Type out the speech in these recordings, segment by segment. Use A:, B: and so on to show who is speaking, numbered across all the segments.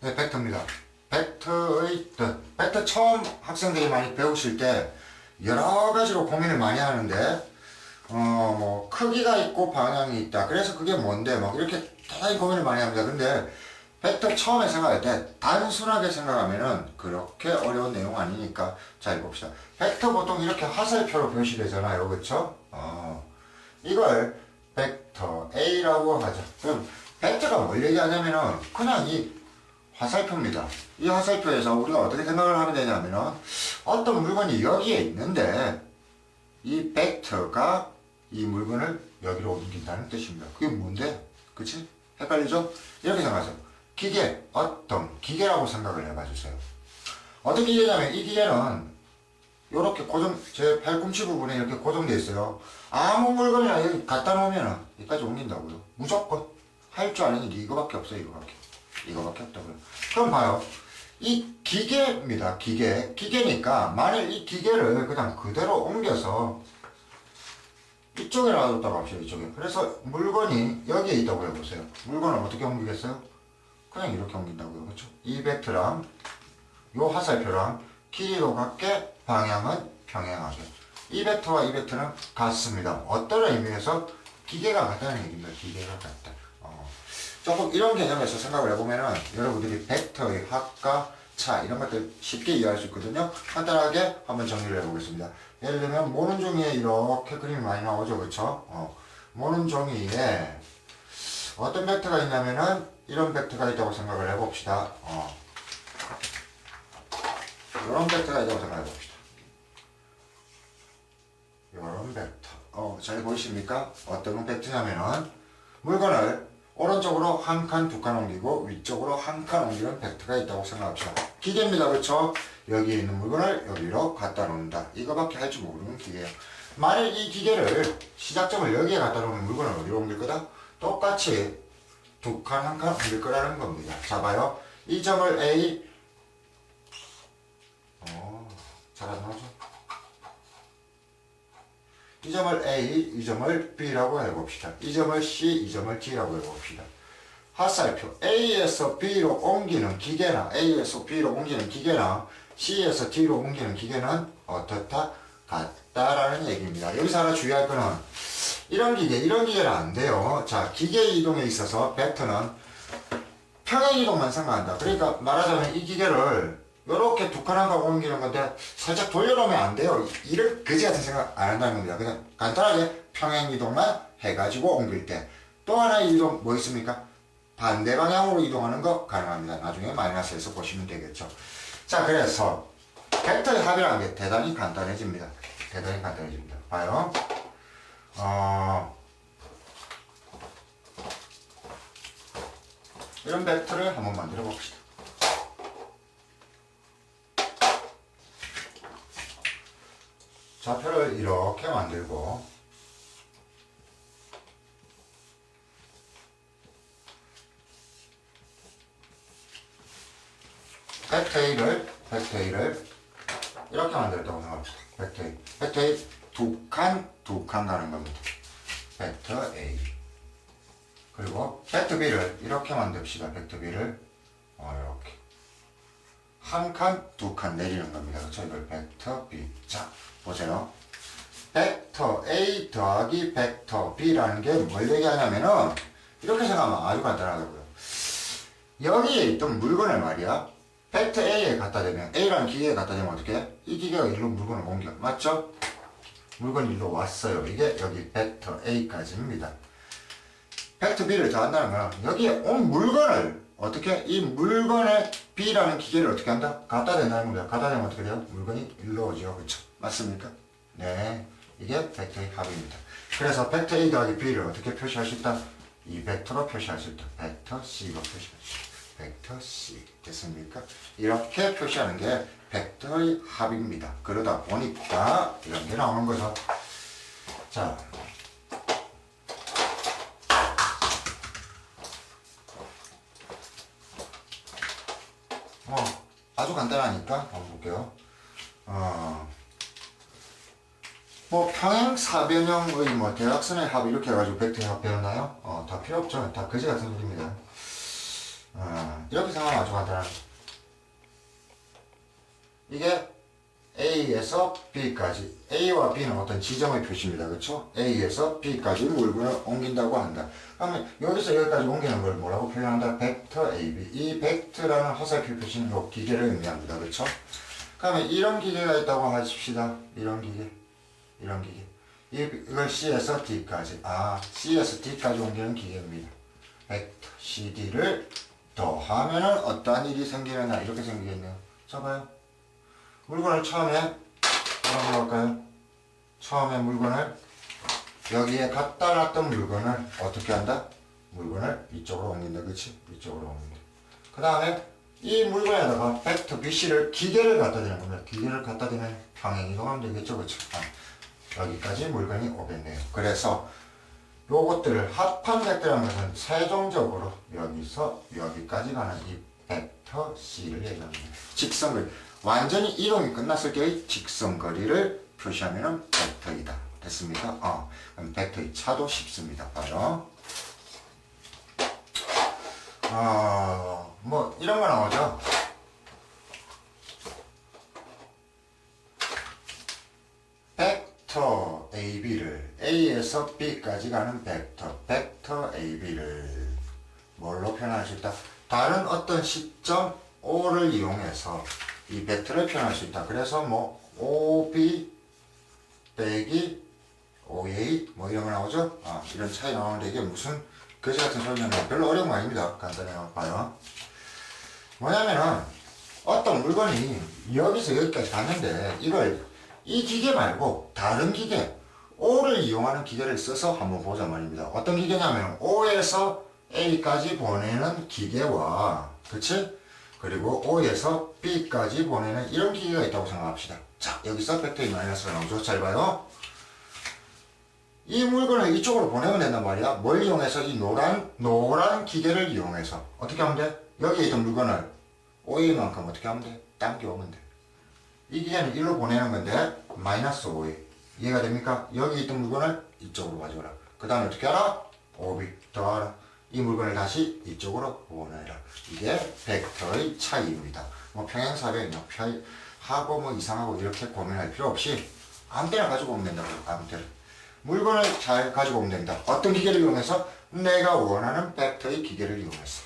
A: 네, 벡터입니다. 벡터의 뜻. 벡터 처음 학생들이 많이 배우실 때 여러 가지로 고민을 많이 하는데 어, 뭐 크기가 있고 방향이 있다. 그래서 그게 뭔데? 막 이렇게 대단히 고민을 많이 합니다. 근데 벡터 처음에 생각할 때 단순하게 생각하면은 그렇게 어려운 내용 아니니까 자 해봅시다. 벡터 보통 이렇게 화살표로 표시되잖아요. 그쵸? 어, 이걸 벡터 A라고 하죠. 그럼 벡터가 뭘 얘기하냐면은 그냥 이 화살표입니다. 이 화살표에서 우리가 어떻게 생각을 하면 되냐면은 어떤 물건이 여기에 있는데 이 벡터가 이 물건을 여기로 옮긴다는 뜻입니다. 그게 뭔데? 그치? 헷갈리죠? 이렇게 생각하세요. 기계, 어떤 기계라고 생각을 해봐 주세요. 어떤 기계냐면 이 기계는 이렇게 고정, 제 팔꿈치 부분에 이렇게 고정되어 있어요. 아무 물건이나 여기 갖다 놓으면 여기까지 옮긴다고요. 무조건. 할 줄 아는 게 이거밖에 없어요, 이거밖에. 이거밖에 없다고요. 그럼 봐요. 이 기계입니다, 기계. 기계니까, 만일 이 기계를 그냥 그대로 옮겨서 이쪽에 놔뒀다고 합시다, 이쪽에. 그래서 물건이 여기에 있다고 해보세요. 물건을 어떻게 옮기겠어요? 그냥 이렇게 옮긴다고요. 그렇죠? 이 벡터랑 요 화살표랑 길이도 같게 방향은 평행하게. 이 벡터와 이 벡터는 같습니다. 어떤 의미에서 기계가 같다는 얘기입니다. 기계가 같다. 어. 조금 이런 개념에서 생각을 해보면은 여러분들이 벡터의 합과 차 이런 것들 쉽게 이해할 수 있거든요. 간단하게 한번 정리를 해보겠습니다. 예를 들면 모는 종이에 이렇게 그림이 많이 나오죠, 그렇죠? 어. 모는 종이에 어떤 벡터가 있냐면은 이런 벡터가 있다고 생각을 해봅시다. 어. 이런 벡터가 있다고 생각해 봅시다. 이런 벡터. 어, 잘 보이십니까? 어떤 벡터냐면은 물건을 오른쪽으로 한 칸, 두 칸 옮기고 위쪽으로 한 칸 옮기는 벡터가 있다고 생각합시다. 기계입니다. 그렇죠? 여기에 있는 물건을 여기로 갖다 놓는다. 이거밖에 할 줄 모르는 기계예요. 만일 이 기계를 시작점을 여기에 갖다 놓으면 물건을 어디로 옮길 거다? 똑같이 두 칸, 한 칸 옮길 거라는 겁니다. 자, 봐요. 이 점을 A, 어, 잘안 나오죠? 이 점을 A, 이 점을 B라고 해봅시다. 이 점을 C, 이 점을 D라고 해봅시다. 화살표 A에서 B로 옮기는 기계나 A에서 B로 옮기는 기계나 C에서 D로 옮기는 기계는 어떻다? 같다라는 얘기입니다. 여기서 하나 주의할 거는 이런 기계, 이런 기계는 안 돼요. 자, 기계 이동에 있어서 벡터는 평행 이동만 생각한다. 그러니까 말하자면 이 기계를 이렇게 두 칸한칸 옮기는 건데 살짝 돌려놓으면 안 돼요. 이를 그지 같은 생각 안 한다는 겁니다. 그냥 간단하게 평행 이동만 해가지고 옮길 때. 또 하나의 이동 뭐 있습니까? 반대 방향으로 이동하는 거 가능합니다. 나중에 마이너스에서 보시면 되겠죠. 자, 그래서 벡터의 합이라는 게 대단히 간단해집니다. 대단히 간단해집니다. 봐요. 어, 이런 벡터를 한번 만들어 봅시다. 좌표를 이렇게 만들고 벡터 A를 이렇게 만들었다고 생각합시다. A 벡터 A 두 칸, 두칸 가는 겁니다. 벡터 A 그리고 벡터 B를 이렇게 만듭시다. 벡터 B를 어, 한 칸, 두 칸 내리는 겁니다. 그렇죠? 이걸 벡터 B. 자, 보세요. 벡터 A 더하기 벡터 B라는 게 뭘 얘기하냐면은 이렇게 생각하면 아주 간단하다고요. 여기에 있던 물건을 말이야. 벡터 A에 갖다 대면 A라는 기계에 갖다 대면 어떻게 해? 이 기계가 일로 물건을 옮겨. 맞죠? 물건이 일로 왔어요. 이게 여기 벡터 A까지입니다. 벡터 B를 더한다는 건 여기에 온 물건을 어떻게 이 물건의 B라는 기계를 어떻게 한다? 갖다 대는 겁니다. 갖다 대면 어떻게 돼요? 물건이 일로 오죠. 그렇죠? 맞습니까? 네. 이게 벡터의 합입니다. 그래서 벡터 A 더하기 B를 어떻게 표시할 수 있다? 이 벡터로 표시할 수 있다. 벡터 C로 표시할 수 있다. 벡터 C. 됐습니까? 이렇게 표시하는 게 벡터의 합입니다. 그러다 보니까 이런 게 나오는 거죠. 자, 어, 아주 간단하니까 한번 볼게요. 어, 뭐 평행 사변형의 뭐 대각선의 합 이렇게 해가지고 벡터의 합 배웠나요? 어, 다 필요 없죠. 다 그지 같은 소리입니다. 어, 이렇게 생각하면 아주 간단한 이게 A에서 B까지 A와 B는 어떤 지점의 표시입니다. 그렇죠? A에서 B까지 물건을 옮긴다고 한다. 그러면 여기서 여기까지 옮기는 걸 뭐라고 표현한다? 벡터 AB. 이 벡터라는 화살표 표시는 요 기계를 의미합니다. 그렇죠? 그러면 이런 기계가 있다고 하십시다. 이런 기계. 이런 기계. 이- 이걸 C에서 D까지. 아, C에서 D까지 옮기는 기계입니다. 벡터 CD를 더하면은 어떠한 일이 생기느냐 이렇게 생기겠네요. 자 봐요. 물건을 처음에 뭐라고 할까요? 처음에 물건을 여기에 갖다 놨던 물건을 어떻게 한다? 물건을 이쪽으로 옮긴다. 그치? 이쪽으로 옮긴다. 그 다음에 이 물건에다가 벡터 BC를 기계를 갖다 대는 겁니다. 기계를 갖다 대면 방향 이동하면 되겠죠. 그쵸? 아, 여기까지 물건이 오겠네요. 그래서 요것들을 합한 벡터라는 세종적으로 여기서 여기까지 가는 이 벡터 C를 얘기합니다. 직선거리. 완전히 이동이 끝났을 때의 직선거리를 표시하면 벡터이다. 됐습니까? 어, 그럼 벡터의 차도 쉽습니다. 봐요. 어, 뭐 이런 거 나오죠. 벡터 AB를 A에서 B까지 가는 벡터, 벡터 AB를 뭘로 표현할 수 있다? 다른 어떤 시점 O를 이용해서 이 벡터를 표현할 수 있다. 그래서 뭐 OB 빼기 OA 뭐 이런 거 나오죠? 아, 이런 차이 나오는데 이게 무슨 거지 같은 소리냐면 별로 어려운 거 아닙니다. 간단히 봐요. 뭐냐면은 어떤 물건이 여기서 여기까지 갔는데 이걸 이 기계 말고 다른 기계 O를 이용하는 기계를 써서 한번 보자 말입니다. 어떤 기계냐면 O에서 A까지 보내는 기계와 그치? 그리고 O에서 B까지 보내는 이런 기계가 있다고 생각합시다. 자 여기서 이 마이너스가 나오죠. 잘 봐요. 이 물건을 이쪽으로 보내면 된단 말이야. 뭘 이용해서 이 노란 노란 기계를 이용해서 어떻게 하면 돼? 여기에 있던 물건을 O만큼 어떻게 하면 돼? 당겨오면 돼. 이 기계는 일로 보내는 건데 마이너스 5에 이해가 됩니까? 여기 있던 물건을 이쪽으로 가져오라. 그 다음에 어떻게 하라? 5비 더하라. 이 물건을 다시 이쪽으로 보내라. 이게 벡터의 차이입니다. 뭐 평행사변, 역하고 뭐 이상하고 이렇게 고민할 필요 없이 아무 때나 가지고 오면 된다고 아무 때나. 물건을 잘 가지고 오면 된다. 어떤 기계를 이용해서? 내가 원하는 벡터의 기계를 이용해서.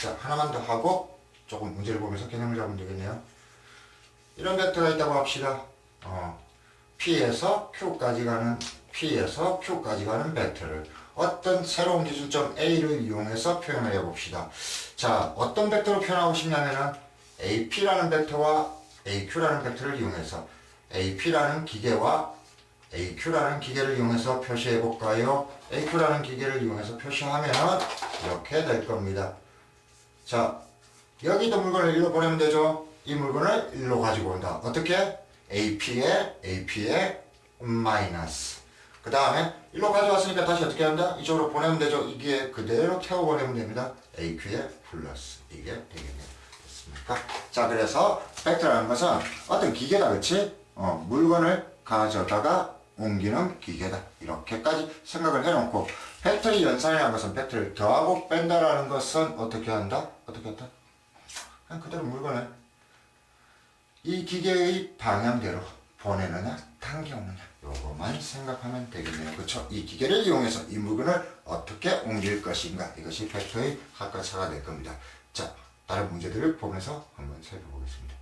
A: 자, 하나만 더 하고 조금 문제를 보면서 개념을 잡으면 되겠네요. 이런 벡터가 있다고 합시다. 어, P에서 Q까지 가는 P에서 Q까지 가는 벡터를 어떤 새로운 기준점 A를 이용해서 표현을 해봅시다. 자, 어떤 벡터로 표현하고 싶냐면은 AP라는 벡터와 AQ라는 벡터를 이용해서 AP라는 기계와 AQ라는 기계를 이용해서 표시해 볼까요? AQ라는 기계를 이용해서 표시하면 이렇게 될 겁니다. 자, 여기 있던 물건을 일로 보내면 되죠? 이 물건을 일로 가지고 온다. 어떻게? AP에 AP에 마이너스. 그 다음에 일로 가져왔으니까 다시 어떻게 한다? 이쪽으로 보내면 되죠? 이게 그대로 태워 보내면 됩니다. AQ에 플러스. 이게 되겠네요. 됐습니까? 자, 그래서 벡터라는 것은 어떤 기계다, 그치? 어, 물건을 가져다가 옮기는 기계다. 이렇게까지 생각을 해놓고 벡터의 연산이라는 것은 벡터를 더하고 뺀다라는 것은 어떻게 한다? 어떻게 한다? 그냥 그대로 물건을 이 기계의 방향대로 보내느냐 당겨오느냐 요것만 생각하면 되겠네요 그렇죠 이 기계를 이용해서 이 물건을 어떻게 옮길 것인가 이것이 벡터의 학과차가 될 겁니다 자 다른 문제들을 보면서 한번 살펴보겠습니다